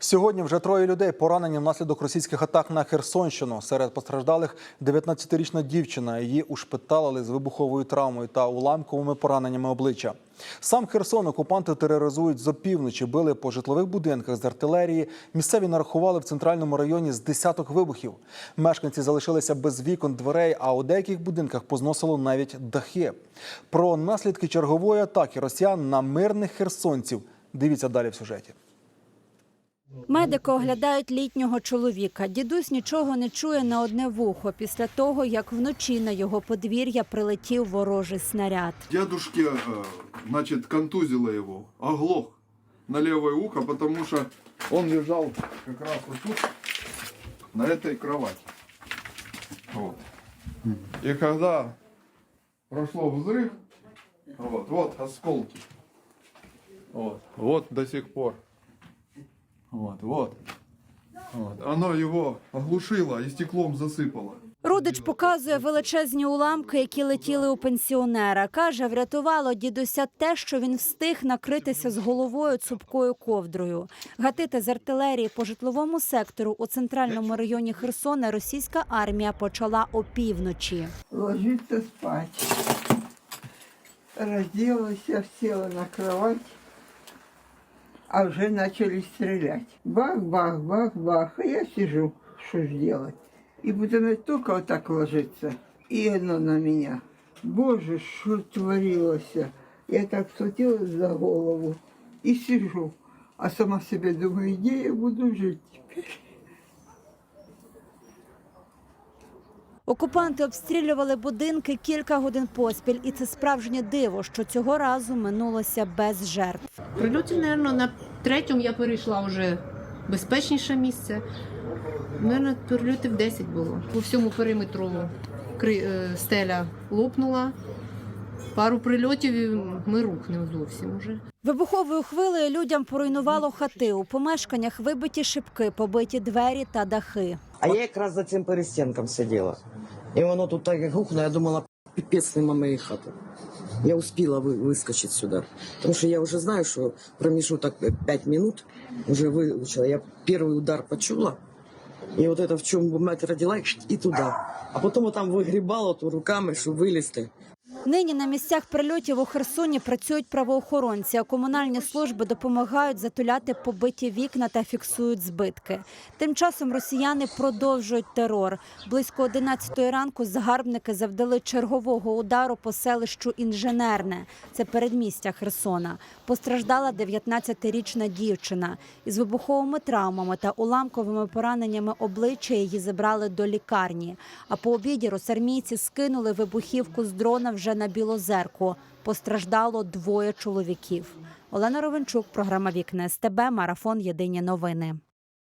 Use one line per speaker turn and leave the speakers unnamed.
Сьогодні вже троє людей поранені внаслідок російських атак на Херсонщину. Серед постраждалих 19-річна дівчина. Її ушпиталили з вибуховою травмою та уламковими пораненнями обличчя. Сам Херсон окупанти тероризують з опівночі, били по житлових будинках з артилерії. Місцеві нарахували в центральному районі з десяток вибухів. Мешканці залишилися без вікон, дверей, а у деяких будинках позносило навіть дахи. Про наслідки чергової атаки росіян на мирних херсонців. Дивіться далі в сюжеті.
Медики оглядають літнього чоловіка. Дідусь нічого не чує на одне вухо після того, як вночі на його подвір'я прилетів ворожий снаряд.
Дедушке, э, значит, контузило его, оглох на левое ухо, потому что он лежал как раз вот тут, на этой кровати. Вот. И когда прошло взрыв, вот, вот осколки. Вот, вот до сих пор. Вот, вот. Вот. Оно его оглушило и стеклом засыпало.
Родич показує величезні уламки, які летіли у пенсіонера. Каже, врятувало дідуся те, що він встиг накритися з головою цупкою ковдрою. Гатити з артилерії по житловому сектору у центральному районі Херсона російська армія почала опівночі.
ложиться спать. Разделась, я села на кровать, а уже начали стрелять. Бах, бах, бах, бах. А я сижу, что ж делать? И потом только вот так ложится, и оно на меня. Боже, что творилось? Я так схватилась за голову и сижу. А сама себе думаю, где я буду жить теперь?
Окупанти обстрілювали будинки кілька годин поспіль, і це справжнє диво, що цього разу минулося без жертв.
Прильотів, мабуть, на третьому я перейшла вже безпечніше місце. Наверно, прильотів 10 було. По всьому периметру е, стеля лопнула. Пару прильотів і ми рухнемо зовсім уже.
Вибуховою хвилею людям поруйнувало хати. У помешканнях вибиті шибки, побиті двері та дахи.
А я якраз за цим перестінком сиділа. І воно тут так як гухнуло, я думала, піпець нема моєї хати. Я успіла вискочити сюди. Тому що я вже знаю, що проміжуток 5 минут вже вилучила. Я перший удар почула. І от це в чому мать родила, і туди. А потім там вигрібала то руками, щоб вилізти.
Нині на місцях прильотів у Херсоні працюють правоохоронці, а комунальні служби допомагають затуляти побиті вікна та фіксують збитки. Тим часом росіяни продовжують терор. Близько 11 ранку загарбники завдали чергового удару по селищу Інженерне. Це передмістя Херсона. Постраждала 19-річна дівчина. Із вибуховими травмами та уламковими пораненнями обличчя її забрали до лікарні. А по обіді росармійці скинули вибухівку з дрона вже на Білозерку. Постраждало двоє чоловіків. Олена Ровенчук, програма Вікне СТБ, марафон Єдині новини.